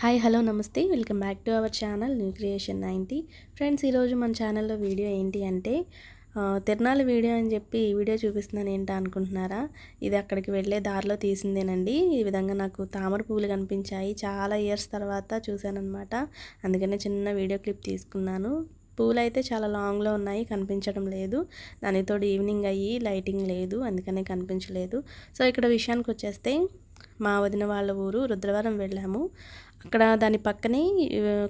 Hi hello నమస్తే. Welcome back to our channel new creation ninety friends ఈరోజు మన ఛానల్లో వీడియో ఏంటి అంటే ఆ, తిరునాళ్ళ వీడియో అని చెప్పి ఈ వీడియో చూపిస్తున్నాను ఏంటా అనుకుంటున్నారా? ఇది అక్కడికి వెళ్ళే దారిలో తీసిందేనండి. ఈ విధంగా నాకు తామర పువ్వులు కనిపించాయి. చాలా ఇయర్స్ తర్వాత చూశానమాట అందుకనే చిన్న వీడియో క్లిప్ తీసుకున్నాను. పూలు అయితే చాలా లాంగ్లో ఉన్నాయి కనిపించడం లేదు. దానితో ఈవినింగ్ అయ్యి లైటింగ్ లేదు అందుకనే కనిపించలేదు. సో ఇక్కడ విషయానికి వచ్చేస్తే మా వదిన వాళ్ళ ఊరు రుద్రవరం వెళ్ళాము. అక్కడ దాని పక్కనే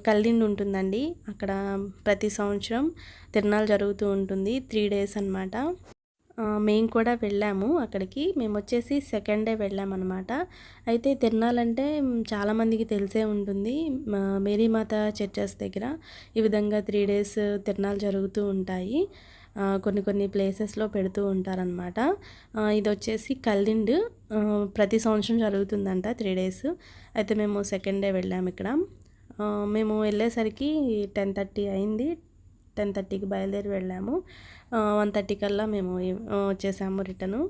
కల్దిండి ఉంటుందండి. అక్కడ ప్రతి సంవత్సరం తిరణాలు జరుగుతూ ఉంటుంది. త్రీ డేస్ అనమాట మేము కూడా వెళ్ళాము అక్కడికి. మేము వచ్చేసి సెకండ్ డే వెళ్ళామన్నమాట. అయితే తిరణాలంటే చాలామందికి తెలిసే ఉంటుంది. మేరీమాత చర్చెస్ దగ్గర ఈ విధంగా త్రీ డేస్ తిరణాలు జరుగుతూ ఉంటాయి. కొన్ని కొన్ని ప్లేసెస్లో పెడుతూ ఉంటారనమాట ఇది వచ్చేసి కల్దిండ్. ప్రతి సంవత్సరం జరుగుతుందంట త్రీ డేస్ అయితే మేము సెకండ్ డే వెళ్ళాము ఇక్కడ. మేము వెళ్ళేసరికి టెన్ థర్టీ అయింది. టెన్ థర్టీకి బయలుదేరి వెళ్ళాము. వన్ థర్టీ కల్లా మేము వచ్చేసాము రిటర్ను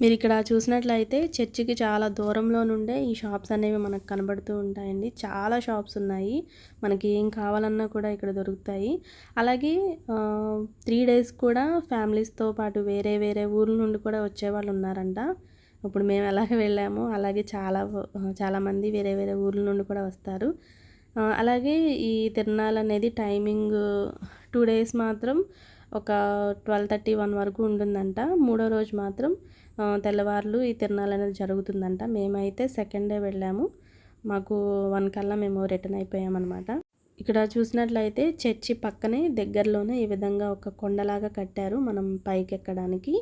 మీరు ఇక్కడ చూసినట్లయితే చర్చికి చాలా దూరంలో నుండే ఈ షాప్స్ అనేవి మనకు కనబడుతూ ఉంటాయండి. చాలా షాప్స్ ఉన్నాయి. మనకి ఏం కావాలన్నా కూడా ఇక్కడ దొరుకుతాయి. అలాగే త్రీ డేస్ కూడా ఫ్యామిలీస్తో పాటు వేరే వేరే ఊర్ల నుండి కూడా వచ్చేవాళ్ళు ఉన్నారంట. ఇప్పుడు మేము ఎలాగ వెళ్ళాము అలాగే చాలా చాలామంది వేరే వేరే ఊర్ల నుండి కూడా వస్తారు. అలాగే ఈ తిరునాళ్ళు అనేది టైమింగ్ టూ డేస్ మాత్రం ఒక ట్వెల్వ్ థర్టీ వన్ వరకు ఉంటుందంట. మూడో రోజు మాత్రం తెల్లవారులు తెల్లవార్లు ఈ తిరణాలు అనేది జరుగుతుందంట. మేమైతే సెకండ్ డే వెళ్ళాము. మాకు వన్ కల్లా మేము రిటర్న్ అయిపోయామన్నమాట. ఇక్కడ చూసినట్లయితే చర్చి పక్కనే దగ్గరలోనే ఈ విధంగా ఒక కొండలాగా కట్టారు మనం పైకి ఎక్కడానికి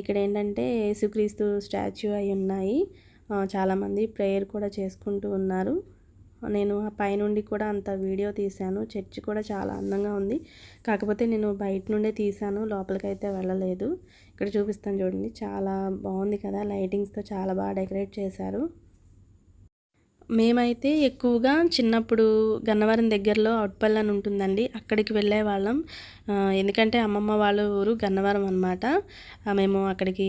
ఇక్కడ ఏంటంటే యేసుక్రీస్తు స్టాచ్యూ అయి ఉన్నాయి. చాలామంది ప్రేయర్ కూడా చేసుకుంటూ ఉన్నారు. నేను ఆ పైనుండి కూడా అంత వీడియో తీశాను. చర్చి కూడా చాలా అందంగా ఉంది. కాకపోతే నేను బయట నుండే తీశాను. లోపలికి అయితే వెళ్ళలేదు. ఇక్కడ చూపిస్తాను చూడండి. చాలా బాగుంది కదా. లైటింగ్స్తో చాలా బాగా డెకరేట్ చేశారు. మేమైతే ఎక్కువగా చిన్నప్పుడు గన్నవరం దగ్గరలో అవుట్పల్లి అని ఉంటుందండి. అక్కడికి వెళ్ళే వాళ్ళం. ఎందుకంటే అమ్మమ్మ వాళ్ళ ఊరు గన్నవరం అనమాట మేము అక్కడికి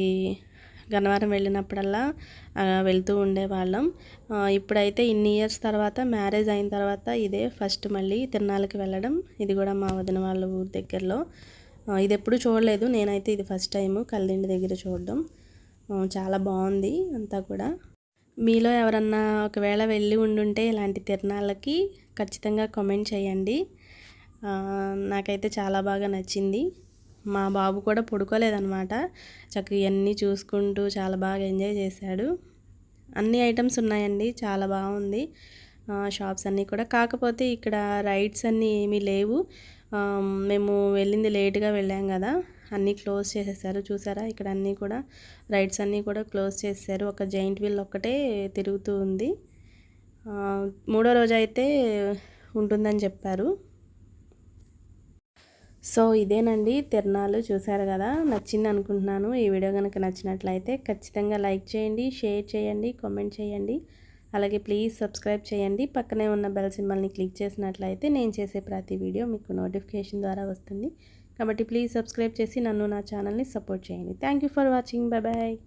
గన్నవరం వెళ్ళినప్పుడల్లా వెళ్తూ ఉండేవాళ్ళం. ఇప్పుడైతే ఇన్ని ఇయర్స్ తర్వాత మ్యారేజ్ అయిన తర్వాత ఇదే ఫస్ట్ మళ్ళీ తిరునాళ్ళకి వెళ్ళడం. ఇది కూడా మా వదిన వాళ్ళ ఊరి దగ్గరలో. ఇది ఎప్పుడు చూడలేదు. నేనైతే ఇది ఫస్ట్ టైం కల్దిండి దగ్గర చూడడం. చాలా బాగుంది అంతా కూడా. మీలో ఎవరన్నా ఒకవేళ వెళ్ళి ఉండుంటే ఇలాంటి తిరణాలకి ఖచ్చితంగా కామెంట్ చేయండి. నాకైతే చాలా బాగా నచ్చింది. మా బాబు కూడా పడుకోలేదనమాట చక్కగా ఇవన్నీ చూసుకుంటూ చాలా బాగా ఎంజాయ్ చేశాడు. అన్ని ఐటమ్స్ ఉన్నాయండి చాలా బాగుంది. షాప్స్ అన్నీ కూడా. కాకపోతే ఇక్కడ రైడ్స్ అన్నీ ఏమీ లేవు. మేము వెళ్ళింది లేట్గా వెళ్ళాం కదా. అన్నీ క్లోజ్ చేసేసారు. చూసారా? ఇక్కడ అన్నీ కూడా రైడ్స్ అన్నీ కూడా క్లోజ్ చేసేసారు. ఒక జైంట్ వీల్ ఒక్కటే తిరుగుతూ ఉంది. మూడో రోజు అయితే ఉంటుందని చెప్పారు. సో ఇదేనండి తిరణాలు చూసారు కదా నచ్చింది అనుకుంటున్నాను. ఈ వీడియో కనుక నచ్చినట్లయితే ఖచ్చితంగా లైక్ చేయండి షేర్ చేయండి కామెంట్ చేయండి. అలాగే ప్లీజ్ సబ్స్క్రైబ్ చేయండి. పక్కనే ఉన్న బెల్ సింబల్ని క్లిక్ చేసినట్లయితే నేను చేసే ప్రతి వీడియో మీకు నోటిఫికేషన్ ద్వారా వస్తుంది. కాబట్టి ప్లీజ్ సబ్స్క్రైబ్ చేసి నన్ను నా ఛానల్ని సపోర్ట్ చేయండి. Thank you for watching. Bye bye